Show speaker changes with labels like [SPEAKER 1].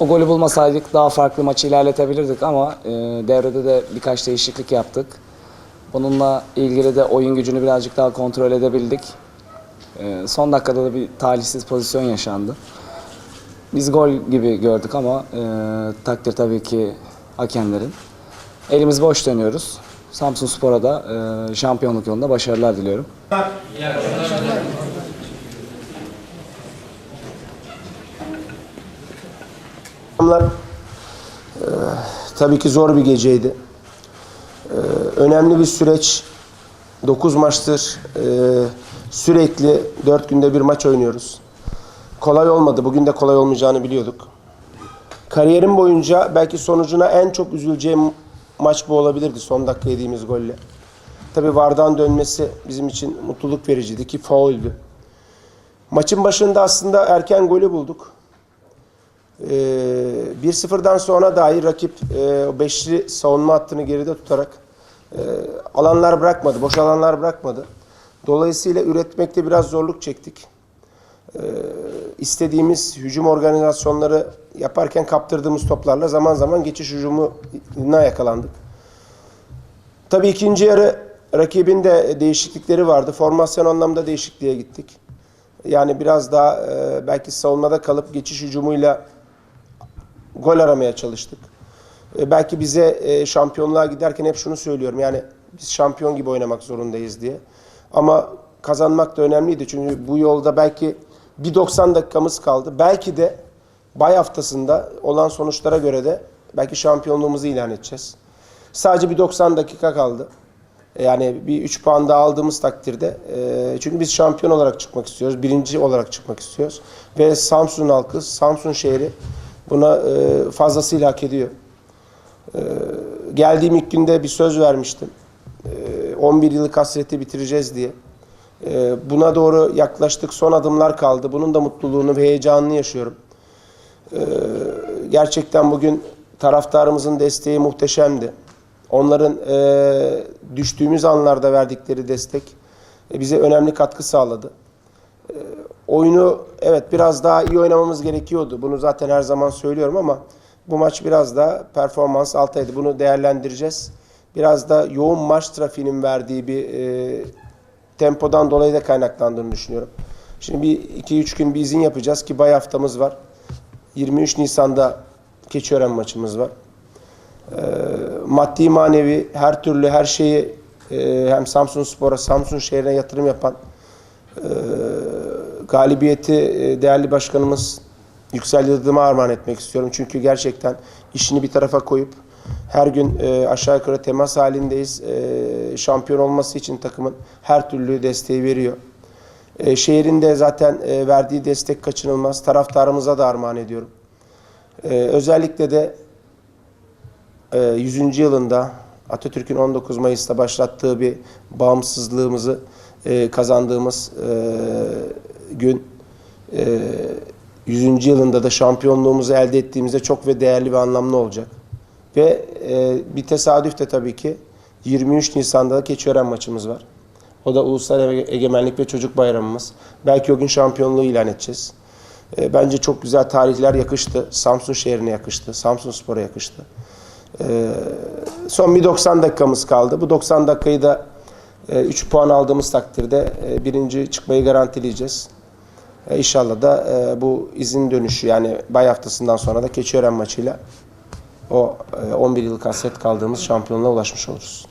[SPEAKER 1] O golü bulmasaydık daha farklı maçı ilerletebilirdik ama e, devrede de birkaç değişiklik yaptık. Bununla ilgili de oyun gücünü birazcık daha kontrol edebildik. E, son dakikada da bir talihsiz pozisyon yaşandı. Biz gol gibi gördük ama e, takdir tabii ki hakemlerin. Elimiz boş dönüyoruz. Samsun Spor'a da e, şampiyonluk yolunda başarılar diliyorum.
[SPEAKER 2] Akşamlar e, tabii ki zor bir geceydi. E, önemli bir süreç. 9 maçtır e, sürekli 4 günde bir maç oynuyoruz. Kolay olmadı. Bugün de kolay olmayacağını biliyorduk. Kariyerim boyunca belki sonucuna en çok üzüleceğim maç bu olabilirdi son dakika yediğimiz golle. Tabii Vardan dönmesi bizim için mutluluk vericiydi ki fauldü. Maçın başında aslında erken golü bulduk. Ee, 1-0'dan sonra dahi rakip e, beşli savunma hattını geride tutarak e, alanlar bırakmadı, boş alanlar bırakmadı. Dolayısıyla üretmekte biraz zorluk çektik. Ee, istediğimiz hücum organizasyonları yaparken kaptırdığımız toplarla zaman zaman geçiş hücumuna yakalandık. Tabii ikinci yarı rakibin de değişiklikleri vardı. Formasyon anlamda değişikliğe gittik. Yani biraz daha e, belki savunmada kalıp geçiş hücumuyla gol aramaya çalıştık. E, belki bize e, şampiyonluğa giderken hep şunu söylüyorum. Yani biz şampiyon gibi oynamak zorundayız diye. Ama kazanmak da önemliydi. Çünkü bu yolda belki bir 90 dakikamız kaldı. Belki de bay haftasında olan sonuçlara göre de belki şampiyonluğumuzu ilan edeceğiz. Sadece bir 90 dakika kaldı. E, Yani bir 3 puan daha aldığımız takdirde e, çünkü biz şampiyon olarak çıkmak istiyoruz. Birinci olarak çıkmak istiyoruz. Ve Samsun halkı, Samsun şehri buna e, fazlasıyla hak ediyor. E, geldiğim ilk günde bir söz vermiştim. E, 11 yıllık hasreti bitireceğiz diye. Buna doğru yaklaştık. Son adımlar kaldı. Bunun da mutluluğunu ve heyecanını yaşıyorum. Gerçekten bugün taraftarımızın desteği muhteşemdi. Onların e, düştüğümüz anlarda verdikleri destek e, bize önemli katkı sağladı. E, oyunu evet biraz daha iyi oynamamız gerekiyordu. Bunu zaten her zaman söylüyorum ama bu maç biraz da performans altaydı. Bunu değerlendireceğiz. Biraz da yoğun maç trafiğinin verdiği bir e, tempodan dolayı da kaynaklandığını düşünüyorum. Şimdi bir iki üç gün bir izin yapacağız ki bay haftamız var. 23 Nisan'da Keçiören maçımız var. Ee, maddi manevi her türlü her şeyi e, hem Samsun Spor'a, Samsun şehrine yatırım yapan e, galibiyeti e, değerli başkanımız Yüksel Yıldırım'a armağan etmek istiyorum. Çünkü gerçekten işini bir tarafa koyup her gün e, aşağı yukarı temas halindeyiz. E, şampiyon olması için takımın her türlü desteği veriyor. E, şehrin de zaten e, verdiği destek kaçınılmaz. Taraftarımıza da armağan ediyorum. E, özellikle de e, 100. yılında Atatürk'ün 19 Mayıs'ta başlattığı bir bağımsızlığımızı e, kazandığımız e, gün e, 100. yılında da şampiyonluğumuzu elde ettiğimizde çok ve değerli ve anlamlı olacak. Ve e, bir tesadüf de tabii ki 23 Nisan'da da Keçiören maçımız var. O da Ege- Egemenlik ve Çocuk Bayramımız. Belki o gün şampiyonluğu ilan edeceğiz. E, bence çok güzel tarihler yakıştı. Samsun şehrine yakıştı. Samsun Spor'a yakıştı. E, son bir 90 dakikamız kaldı. Bu 90 dakikayı da 3 puan aldığımız takdirde e, birinci çıkmayı garantileyeceğiz. E, İnşallah da e, bu izin dönüşü yani bay haftasından sonra da Keçiören maçıyla o e, 11 yıllık hasret kaldığımız şampiyonluğa ulaşmış oluruz.